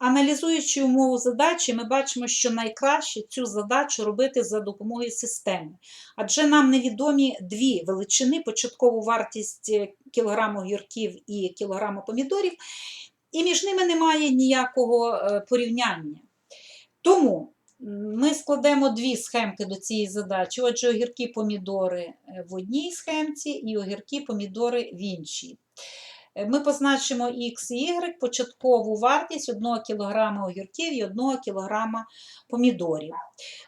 Аналізуючи умову задачі, ми бачимо, що найкраще цю задачу робити за допомогою системи. Адже нам невідомі дві величини: початкову вартість е, кілограму огірків і кілограму помідорів, і між ними немає ніякого е, порівняння. Тому ми складемо дві схемки до цієї задачі. Отже, огірки помідори е, в одній схемці і огірки помідори в іншій. Е, Ми позначимо X і Y початкову вартість 1 кг огірків і 1 кг помідорів.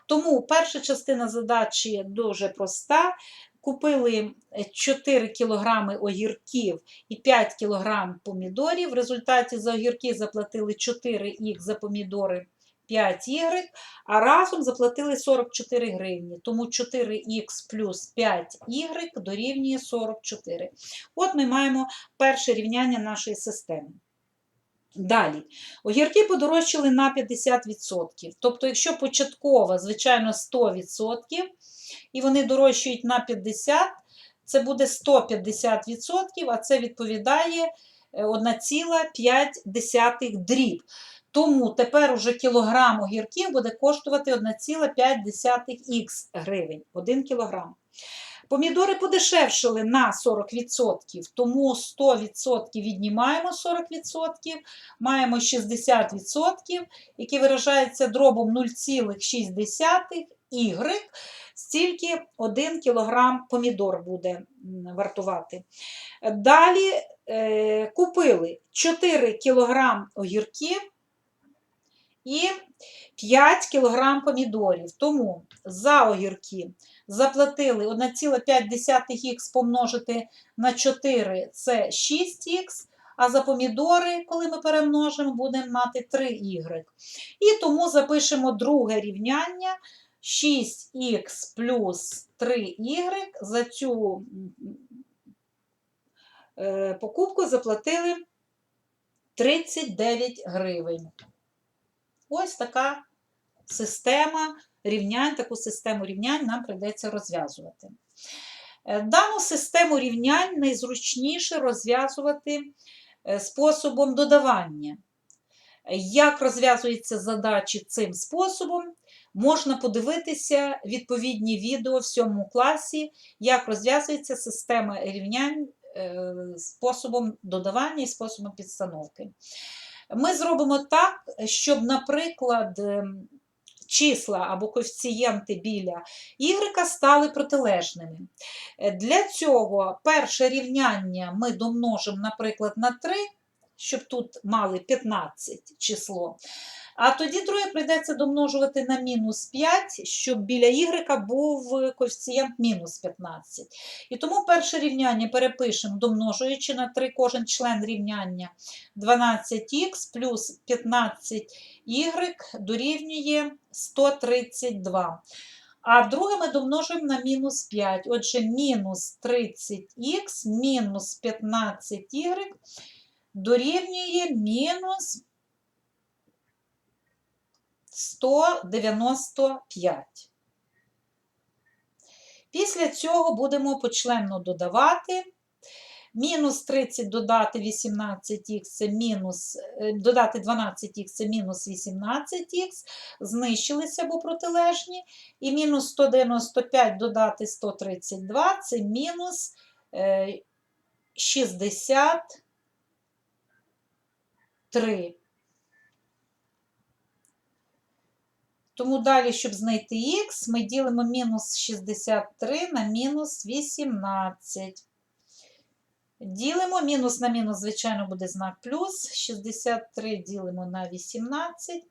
Тому перша частина задачі дуже проста. Купили 4 кг огірків і 5 кг помідорів. В результаті за огірки заплатили 4х, за помідори 5 y, а разом заплатили 44 гривні. Тому 4х плюс 5 y дорівнює 44. От ми маємо перше рівняння нашої системи. Далі, огірки подорожчали на 50%. Тобто, якщо початкова, звичайно, 100%, і вони дорожчають на 50%, це буде 150%, а це відповідає е, 1,5 дріб. Тому тепер уже кілограм огірків буде коштувати 1,5х гривень. 1 кілограм. Помідори подешевшили на 40%, тому 100% віднімаємо 40%, маємо 60%, які виражаються дробом 0,6 y, стільки 1 кг помідор буде вартувати. Далі е, купили 4 кг огірків і 5 кг помідорів. Тому за огірки заплатили 1,5х помножити на 4 це 6х, а за помідори, коли ми перемножимо, будемо мати 3y. І тому запишемо друге рівняння 6х плюс 3y. За цю е, покупку заплатили 39 гривень. Ось така система рівнянь, таку систему рівнянь нам прийдеться розв'язувати. Е, Дану систему рівнянь найзручніше розв'язувати е, способом додавання. Як розв'язуються задачі цим способом, можна подивитися відповідні відео в 7 класі, як розв'язується система рівнянь е, способом додавання і способом підстановки. Ми зробимо так, щоб, наприклад, ем, числа або коефіцієнти біля y стали протилежними. Е, Для цього перше рівняння ми домножимо, наприклад, на 3, щоб тут мали 15 число. А тоді друге прийдеться домножувати на мінус 5, щоб біля y був коефіцієнт мінус 15. І тому перше рівняння перепишемо, домножуючи на 3 кожен член рівняння 12х плюс 15y дорівнює 132. А друге ми домножуємо на мінус 5. Отже, мінус 30х мінус 15y дорівнює мінус 195. Після цього будемо почленно додавати. Мінус 30 додати 18х це мінус, е, додати 12х це мінус 18х, знищилися або протилежні. І мінус 195 додати 132 це мінус е, 63. Тому далі, щоб знайти х, ми ділимо мінус 63 на мінус 18. Ділимо мінус на мінус, звичайно, буде знак плюс. 63 ділимо на 18.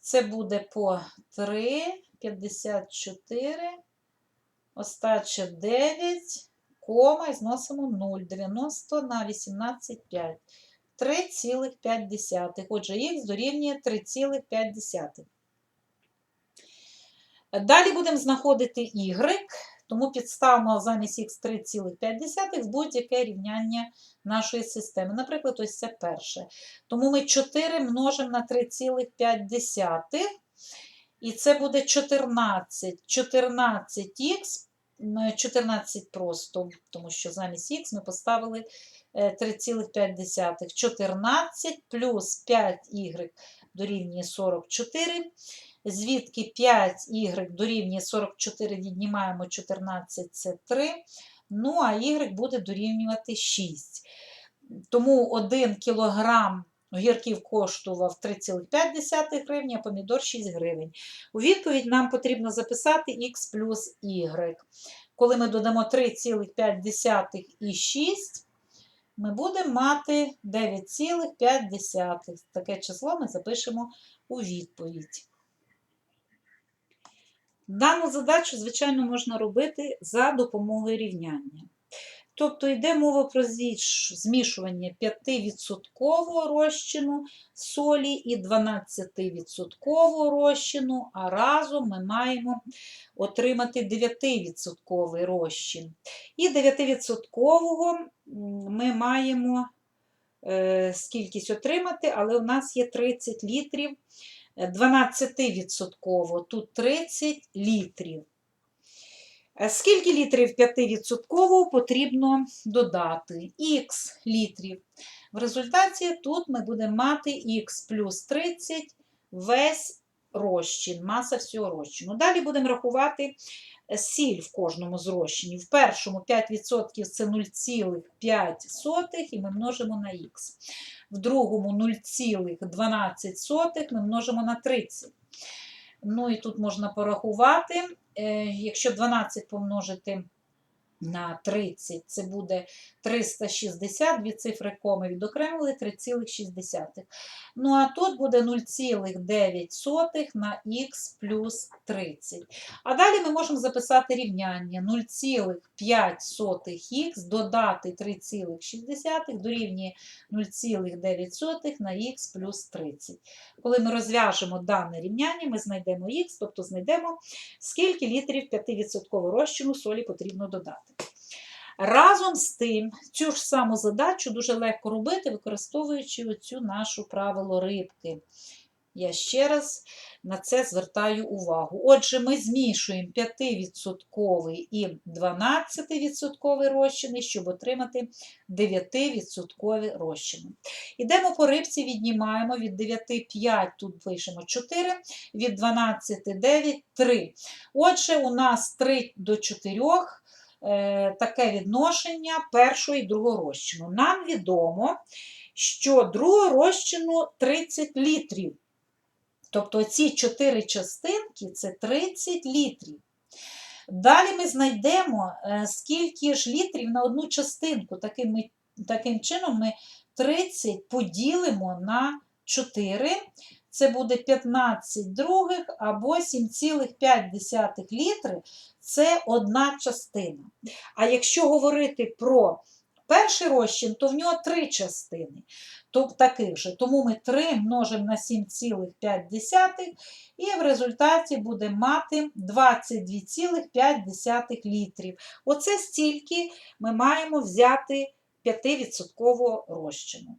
Це буде по 3, 54, остача 9, кома і зносимо 0. 90 на 18, 5. 3,5. Отже, х дорівнює 3,5. Далі будемо знаходити y, тому підставимо замість х 3,5 будь-яке рівняння нашої системи. Наприклад, ось це перше. Тому ми 4 множимо на 3,5. І це буде 14. 14х, 14 просто, тому що замість х ми поставили е, 3,5, 14 плюс 5y дорівнює 44. Звідки 5y дорівнює 44, віднімаємо 14, це 3. Ну, а y буде дорівнювати 6. Тому 1 кілограм огірків коштував 3,5 гривні, а помідор 6 гривень. У відповідь нам потрібно записати х плюс y. Коли ми додамо 3,5 і 6, ми будемо мати 9,5. Таке число ми запишемо у відповідь. Дану задачу, звичайно, можна робити за допомогою рівняння. Тобто йде мова про змішування 5% розчину солі і 12% розчину, а разом ми маємо отримати 9% розчин. І 9% ми маємо е, скількись отримати, але у нас є 30 літрів 12%, тут 30 літрів. Е, Скільки літрів 5% потрібно додати? Х літрів. В результаті тут ми будемо мати х плюс 30 весь розчин, маса всього розчину. Далі будемо рахувати сіль в кожному зрощенні. В першому 5% це 0,5 і ми множимо на х. В другому 0,12 ми множимо на 30. Ну і тут можна порахувати. Е, Якщо 12 помножити на 30, це буде 360, дві цифри коми відокремили 3,6. Ну а тут буде 0,9 на х плюс 30. А далі ми можемо записати рівняння 0,5х додати 3,6 дорівнює 0,9 на х плюс 30. Коли ми розв'яжемо дане рівняння, ми знайдемо х, тобто знайдемо, скільки літрів 5% розчину солі потрібно додати. Разом з тим, цю ж саму задачу дуже легко робити, використовуючи оцю нашу правило рибки. Я ще раз на це звертаю увагу. Отже, ми змішуємо 5% і 12% розчини, щоб отримати 9% розчину. Ідемо по рибці, віднімаємо від 9 5, тут пишемо 4, від 12 9 3. Отже, у нас 3 до 4 е, таке відношення першого і другого розчину. Нам відомо, що другого розчину 30 літрів. Тобто ці 4 частинки це 30 літрів. Далі ми знайдемо, е, скільки ж літрів на одну частинку. Таким, таким чином ми 30 поділимо на 4. Це буде 15 других або 7,5 літри. Це одна частина. А якщо говорити про перший розчин, то в нього три частини. Таких же. Тому ми 3 множимо на 7,5 і в результаті будемо мати 22,5 літрів. Оце стільки ми маємо взяти 5% розчину.